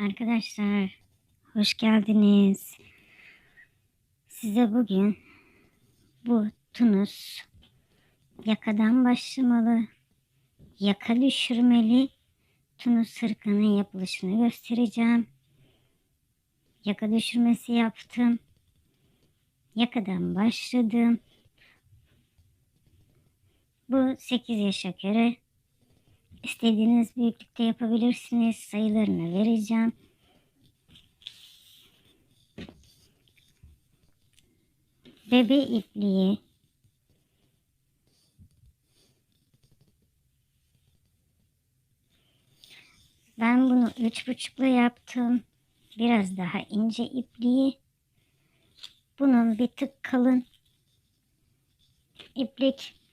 Arkadaşlar hoş geldiniz. Size bugün bu tunus yakadan başlamalı, yaka düşürmeli tunus hırkanın yapılışını göstereceğim. Yaka düşürmesi yaptım. Yakadan başladım. Bu 8 yaşa göre İstediğiniz büyüklükte yapabilirsiniz. Sayılarını vereceğim. Bebe ipliği Ben bunu üç buçukla yaptım. Biraz daha ince ipliği. Bunun bir tık kalın iplik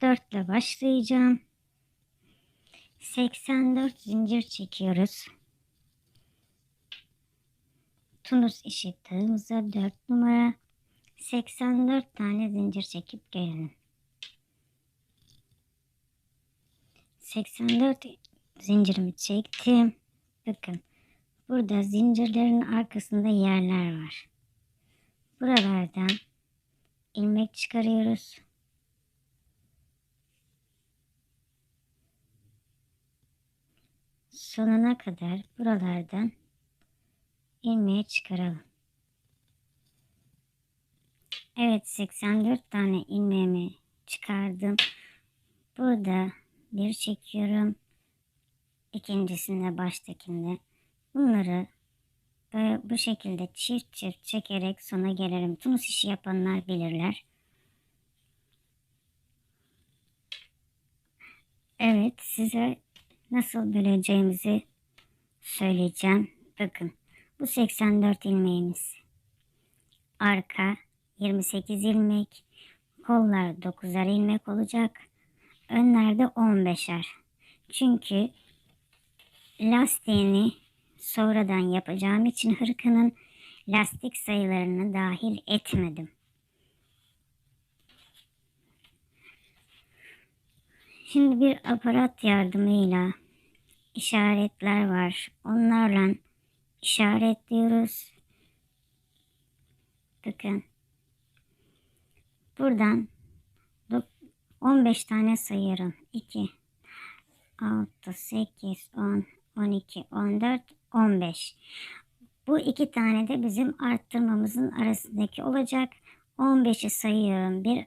4 ile başlayacağım. 84 zincir çekiyoruz. Tunus işi tığımıza 4 numara 84 tane zincir çekip gelelim. 84 zincirimi çektim. Bakın burada zincirlerin arkasında yerler var. Buralardan ilmek çıkarıyoruz. Sonuna kadar buralardan ilmeği çıkaralım. Evet 84 tane ilmeğimi çıkardım. Burada bir çekiyorum. İkincisinde baştakinde. Bunları böyle bu şekilde çift çift çekerek sona gelirim. Tunus işi yapanlar bilirler. Evet size nasıl böleceğimizi söyleyeceğim. Bakın bu 84 ilmeğimiz. Arka 28 ilmek. Kollar 9'ar ilmek olacak. Önlerde 15'er. Çünkü lastiğini sonradan yapacağım için hırkanın lastik sayılarını dahil etmedim. Şimdi bir aparat yardımıyla işaretler var. Onlarla işaretliyoruz. Bakın. Buradan 15 tane sayıyorum. 2 6 8 10 12 14 15. Bu iki tane de bizim arttırmamızın arasındaki olacak. 15'i sayıyorum. Bir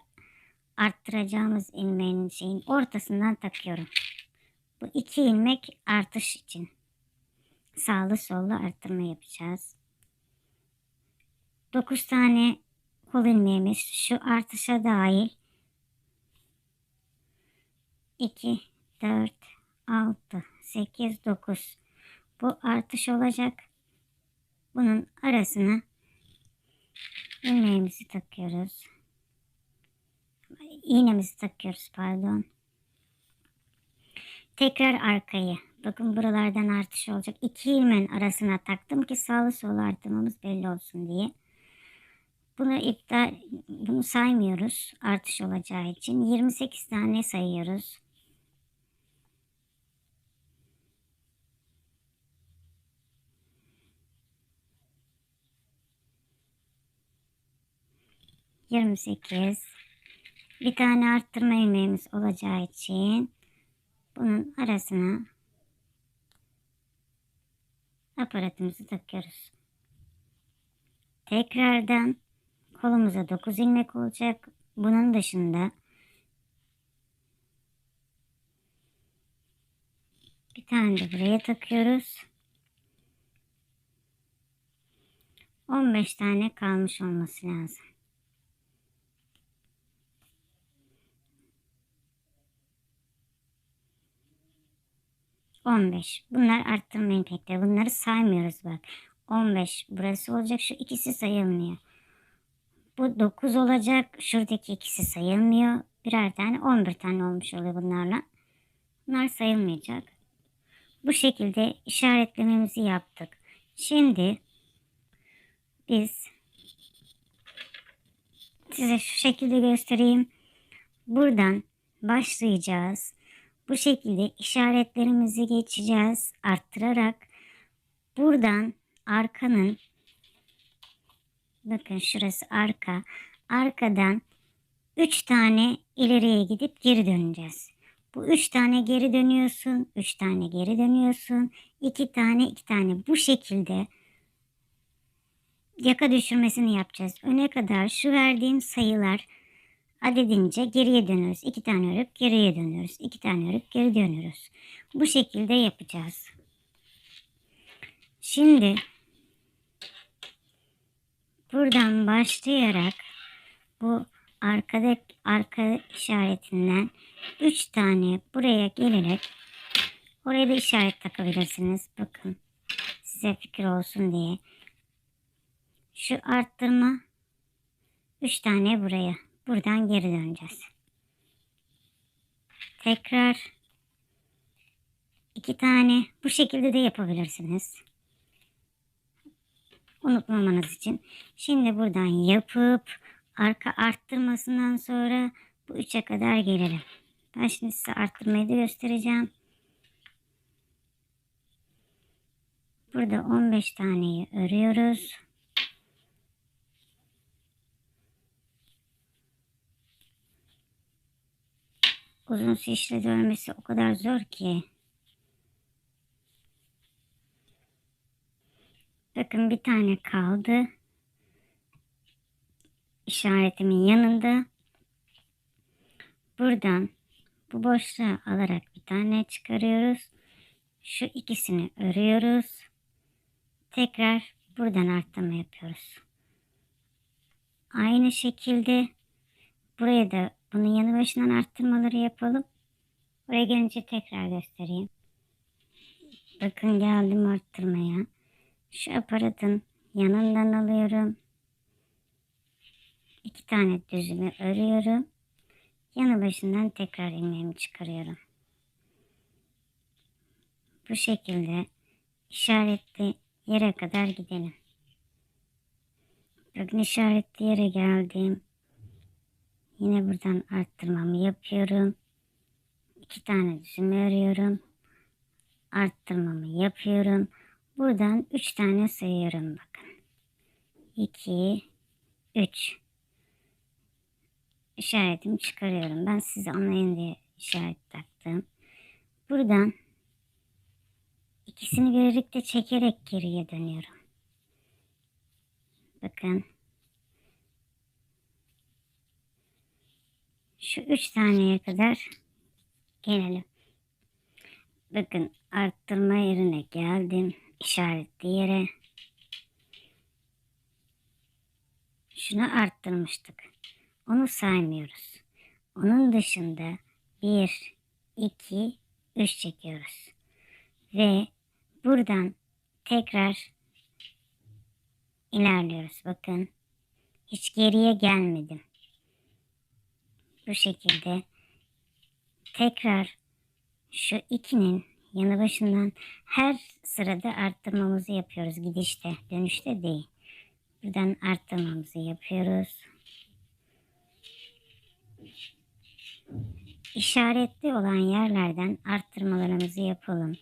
arttıracağımız ilmeğin şeyin ortasından takıyorum. Bu iki ilmek artış için. Sağlı sollu arttırma yapacağız. 9 tane kol ilmeğimiz şu artışa dahil 2, 4, 6, 8, 9 bu artış olacak. Bunun arasına ilmeğimizi takıyoruz iğnemizi takıyoruz pardon. Tekrar arkayı. Bakın buralardan artış olacak. İki ilmeğin arasına taktım ki sağlı solu artırmamız belli olsun diye. Bunu iptal, bunu saymıyoruz artış olacağı için. 28 tane sayıyoruz. Yirmi sekiz bir tane arttırma ilmeğimiz olacağı için bunun arasına aparatımızı takıyoruz. Tekrardan kolumuza 9 ilmek olacak. Bunun dışında bir tane de buraya takıyoruz. 15 tane kalmış olması lazım. 15. Bunlar arttırma impekleri. Bunları saymıyoruz bak. 15 burası olacak. Şu ikisi sayılmıyor. Bu 9 olacak. Şuradaki ikisi sayılmıyor. Birer tane 11 tane olmuş oluyor bunlarla. Bunlar sayılmayacak. Bu şekilde işaretlememizi yaptık. Şimdi biz size şu şekilde göstereyim. Buradan başlayacağız. Bu şekilde işaretlerimizi geçeceğiz arttırarak. Buradan arkanın bakın şurası arka. Arkadan 3 tane ileriye gidip geri döneceğiz. Bu 3 tane geri dönüyorsun, 3 tane geri dönüyorsun, 2 tane 2 tane bu şekilde yaka düşürmesini yapacağız. Öne kadar şu verdiğim sayılar adedince geriye dönüyoruz. 2 tane örüp geriye dönüyoruz. 2 tane örüp geri dönüyoruz. Bu şekilde yapacağız. Şimdi buradan başlayarak bu arkada arka işaretinden 3 tane buraya gelerek oraya da işaret takabilirsiniz. Bakın size fikir olsun diye. Şu arttırma 3 tane buraya. Buradan geri döneceğiz. Tekrar iki tane bu şekilde de yapabilirsiniz. Unutmamanız için. Şimdi buradan yapıp arka arttırmasından sonra bu 3'e kadar gelelim. Ben şimdi size arttırmayı da göstereceğim. Burada 15 taneyi örüyoruz. Uzun şişle dövmesi o kadar zor ki. Bakın bir tane kaldı. İşaretimin yanında. Buradan bu boşluğu alarak bir tane çıkarıyoruz. Şu ikisini örüyoruz. Tekrar buradan arttırma yapıyoruz. Aynı şekilde buraya da bunun yanı başından arttırmaları yapalım. Buraya gelince tekrar göstereyim. Bakın geldim arttırmaya. Şu aparatın yanından alıyorum. İki tane düzümü örüyorum. Yanı başından tekrar ilmeğimi çıkarıyorum. Bu şekilde işaretli yere kadar gidelim. Bakın işaretli yere geldim. Yine buradan arttırmamı yapıyorum. İki tane düzümü örüyorum. Arttırmamı yapıyorum. Buradan üç tane sayıyorum bakın. İki, üç. İşaretimi çıkarıyorum. Ben size anlayın diye işaret taktım. Buradan ikisini birlikte çekerek geriye dönüyorum. Bakın. Şu üç taneye kadar gelelim. Bakın arttırma yerine geldim. İşaretli yere. Şunu arttırmıştık. Onu saymıyoruz. Onun dışında 1, 2, 3 çekiyoruz. Ve buradan tekrar ilerliyoruz. Bakın hiç geriye gelmedim bu şekilde tekrar şu ikinin yanı başından her sırada arttırmamızı yapıyoruz. Gidişte, dönüşte değil. Buradan arttırmamızı yapıyoruz. İşaretli olan yerlerden arttırmalarımızı yapalım.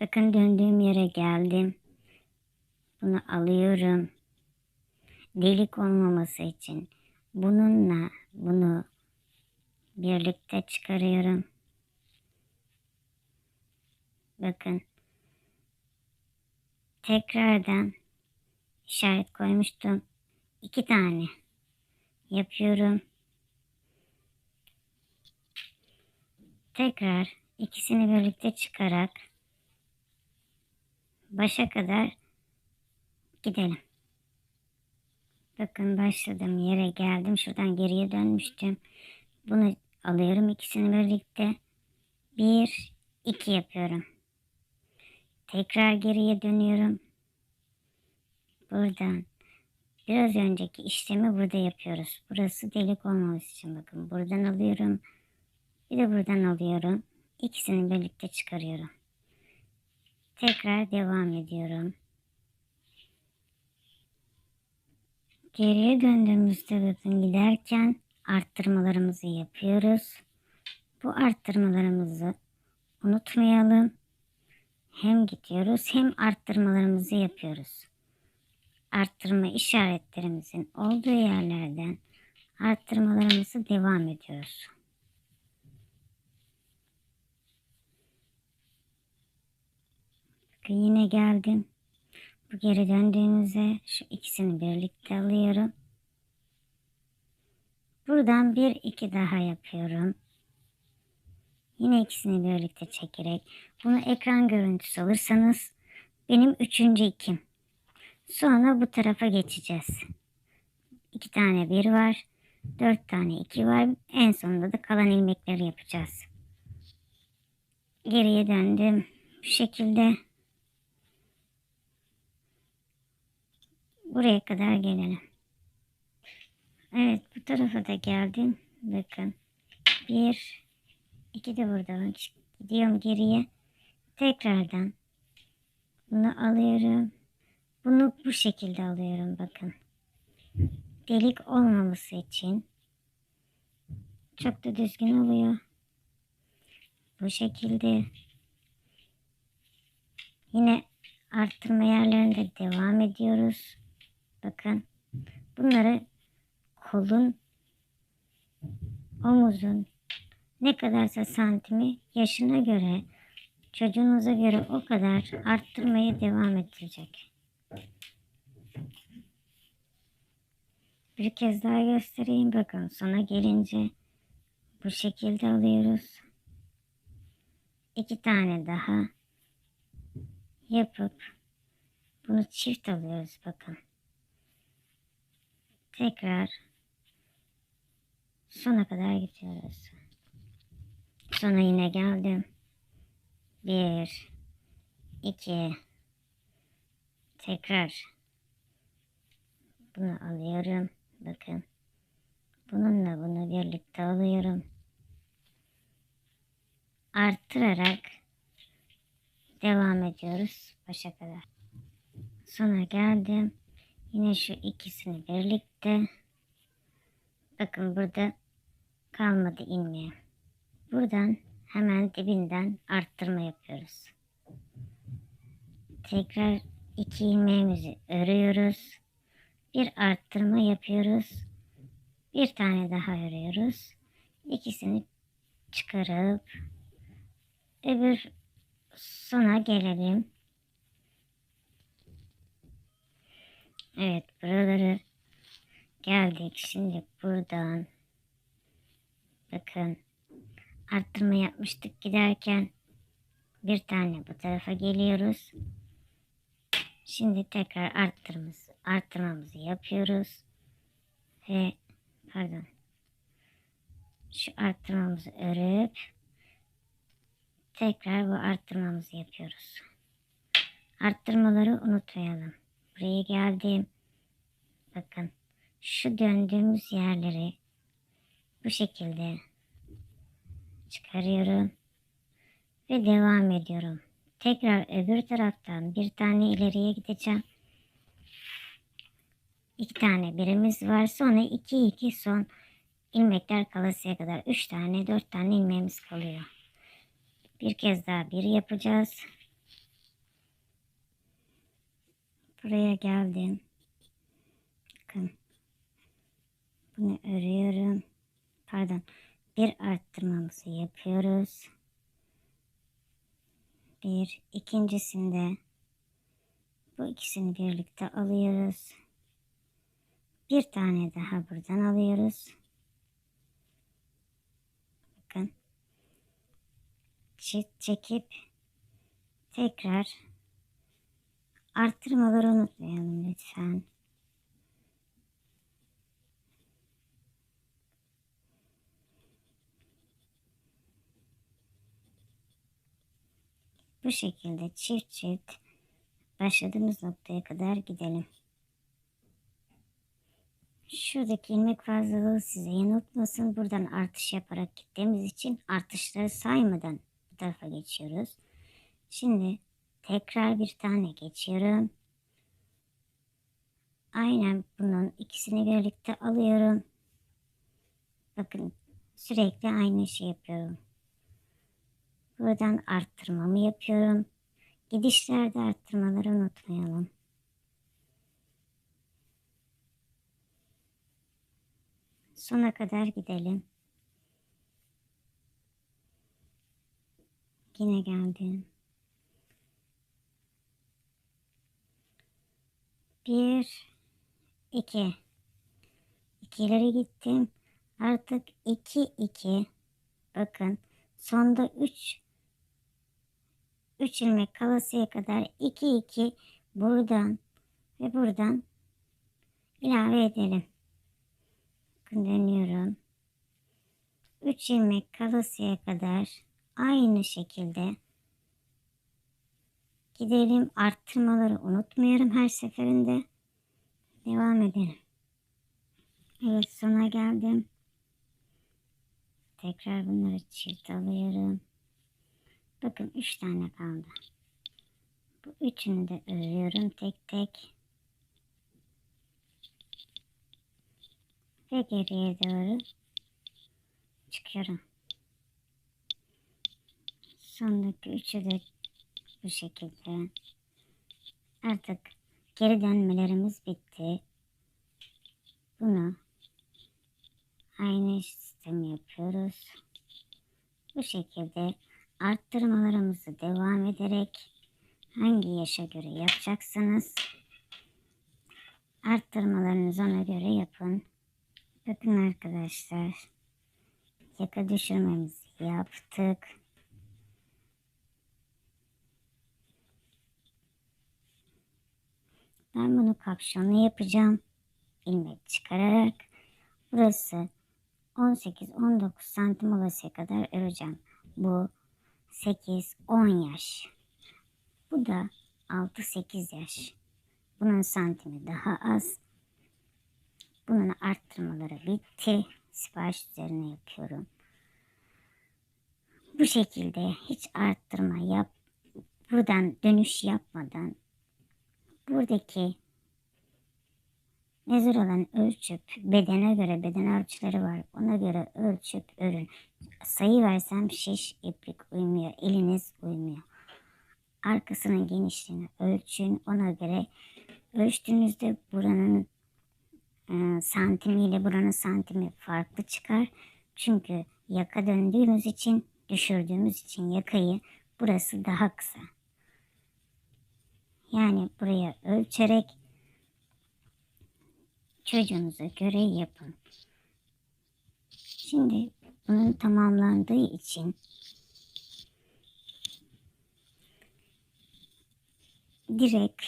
Bakın döndüğüm yere geldim. Bunu alıyorum. Delik olmaması için bununla bunu birlikte çıkarıyorum. Bakın. Tekrardan işaret koymuştum. İki tane yapıyorum. Tekrar ikisini birlikte çıkarak başa kadar gidelim. Bakın başladım yere geldim. Şuradan geriye dönmüştüm. Bunu alıyorum ikisini birlikte. Bir, iki yapıyorum. Tekrar geriye dönüyorum. Buradan biraz önceki işlemi burada yapıyoruz. Burası delik olmaması için bakın. Buradan alıyorum. Bir de buradan alıyorum. İkisini birlikte çıkarıyorum. Tekrar devam ediyorum. Geriye döndüğümüzde bakın giderken arttırmalarımızı yapıyoruz. Bu arttırmalarımızı unutmayalım. Hem gidiyoruz hem arttırmalarımızı yapıyoruz. Arttırma işaretlerimizin olduğu yerlerden arttırmalarımızı devam ediyoruz. Bakın yine geldim. Bu geri döndüğümüzde şu ikisini birlikte alıyorum. Buradan bir iki daha yapıyorum. Yine ikisini birlikte çekerek bunu ekran görüntüsü alırsanız benim üçüncü ikim. Sonra bu tarafa geçeceğiz. İki tane bir var. Dört tane iki var. En sonunda da kalan ilmekleri yapacağız. Geriye döndüm. Bu şekilde buraya kadar gelelim. Evet bu tarafa da geldim. Bakın. Bir, iki de burada. Bak, Gidiyorum geriye. Tekrardan bunu alıyorum. Bunu bu şekilde alıyorum bakın. Delik olmaması için. Çok da düzgün oluyor. Bu şekilde. Yine arttırma yerlerinde devam ediyoruz. Bakın. Bunları kolun, omuzun ne kadarsa santimi yaşına göre, çocuğunuza göre o kadar arttırmaya devam edecek. Bir kez daha göstereyim bakın sona gelince bu şekilde alıyoruz. İki tane daha yapıp bunu çift alıyoruz bakın. Tekrar sona kadar gidiyoruz. Sonra yine geldim. Bir, iki, tekrar bunu alıyorum. Bakın. Bununla bunu birlikte alıyorum. Arttırarak devam ediyoruz başa kadar. Sonra geldim. Yine şu ikisini birlikte. Bakın burada kalmadı ilmeğim. Buradan hemen dibinden arttırma yapıyoruz. Tekrar iki ilmeğimizi örüyoruz. Bir arttırma yapıyoruz. Bir tane daha örüyoruz. İkisini çıkarıp öbür sona gelelim. Evet buraları geldik. Şimdi buradan bakın arttırma yapmıştık giderken bir tane bu tarafa geliyoruz. Şimdi tekrar arttırmamız, arttırmamızı yapıyoruz. Ve pardon şu arttırmamızı örüp tekrar bu arttırmamızı yapıyoruz. Arttırmaları unutmayalım. Buraya geldim. Bakın şu döndüğümüz yerleri bu şekilde çıkarıyorum ve devam ediyorum. Tekrar öbür taraftan bir tane ileriye gideceğim. İki tane birimiz var. Sonra iki iki son ilmekler kalasıya kadar üç tane dört tane ilmeğimiz kalıyor. Bir kez daha bir yapacağız. Buraya geldim. Bakın. Bunu örüyorum. Pardon. Bir arttırmamızı yapıyoruz. Bir. ikincisinde bu ikisini birlikte alıyoruz. Bir tane daha buradan alıyoruz. Bakın. Çift çekip tekrar arttırmaları unutmayalım lütfen. Bu şekilde çift çift başladığımız noktaya kadar gidelim. Şuradaki ilmek fazlalığı size yanıltmasın. Buradan artış yaparak gittiğimiz için artışları saymadan bu tarafa geçiyoruz. Şimdi tekrar bir tane geçiyorum. aynen bunun ikisini birlikte alıyorum. Bakın sürekli aynı şey yapıyorum. Buradan arttırmamı yapıyorum. Gidişlerde arttırmaları unutmayalım. Sona kadar gidelim. Yine geldim. Bir, iki. İkileri gittim. Artık iki, iki. Bakın sonda üç. Üç ilmek kalasıya kadar iki, iki. Buradan ve buradan ilave edelim. Bakın dönüyorum. Üç ilmek kalasıya kadar aynı şekilde gidelim. Arttırmaları unutmuyorum her seferinde. Devam edelim. Evet sona geldim. Tekrar bunları çift alıyorum. Bakın üç tane kaldı. Bu üçünü de örüyorum tek tek. Ve geriye doğru çıkıyorum. Sondaki üçü de bu şekilde. Artık geri dönmelerimiz bitti. Bunu aynı sistemi yapıyoruz. Bu şekilde arttırmalarımızı devam ederek hangi yaşa göre yapacaksınız? Arttırmalarınızı ona göre yapın. Bakın arkadaşlar. Yaka düşürmemizi yaptık. Ben bunu kapşonlu yapacağım. ilmek çıkararak burası 18-19 santim olasıya kadar öreceğim. Bu 8-10 yaş. Bu da 6-8 yaş. Bunun santimi daha az. Bunun arttırmaları bitti. Sipariş üzerine yapıyorum. Bu şekilde hiç arttırma yap buradan dönüş yapmadan buradaki nezir olan ölçüp bedene göre beden ölçüleri var. Ona göre ölçüp örün. Sayı versem şiş iplik uymuyor. Eliniz uymuyor. Arkasının genişliğini ölçün. Ona göre ölçtüğünüzde buranın e, santimiyle buranın santimi farklı çıkar. Çünkü yaka döndüğümüz için düşürdüğümüz için yakayı burası daha kısa. Yani buraya ölçerek çocuğunuza göre yapın. Şimdi bunun tamamlandığı için direkt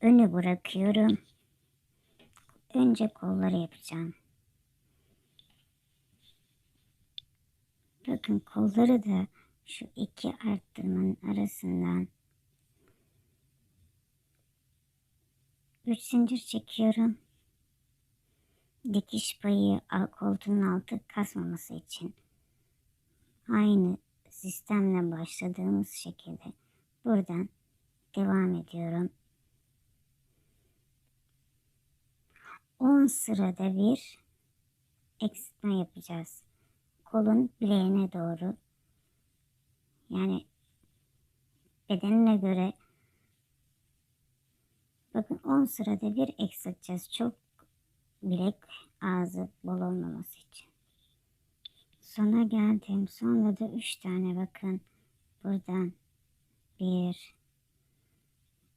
önü bırakıyorum. Önce kolları yapacağım. Bakın kolları da şu iki arttırmanın arasından 3 zincir çekiyorum. Dikiş payı koltuğun altı kasmaması için aynı sistemle başladığımız şekilde buradan devam ediyorum. 10 sırada bir eksiltme yapacağız. Kolun bileğine doğru. Yani bedenine göre bakın 10 sırada bir eksilteceğiz. Çok bilek ağzı bol olmaması için. Sona geldim. Sonra da 3 tane bakın. Buradan bir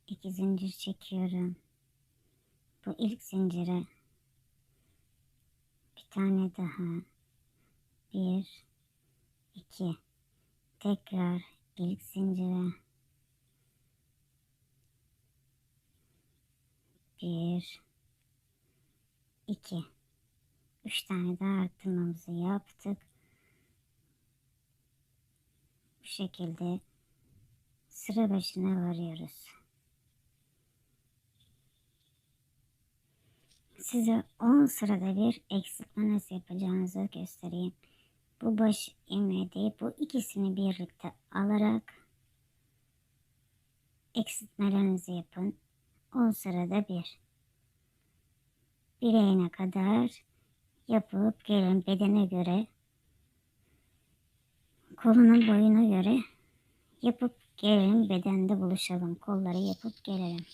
iki zincir çekiyorum. Bu ilk zincire bir tane daha bir iki tekrar ilk zincire bir iki üç tane daha arttırmamızı yaptık. Bu şekilde sıra başına varıyoruz. Size 10 sırada bir eksiltme nasıl yapacağınızı göstereyim. Bu baş ilmeği değil bu ikisini birlikte alarak eksiltmelerinizi yapın. 10 sırada bir. Bileğine kadar yapıp gelin bedene göre kolunun boyuna göre yapıp gelin bedende buluşalım. Kolları yapıp gelelim.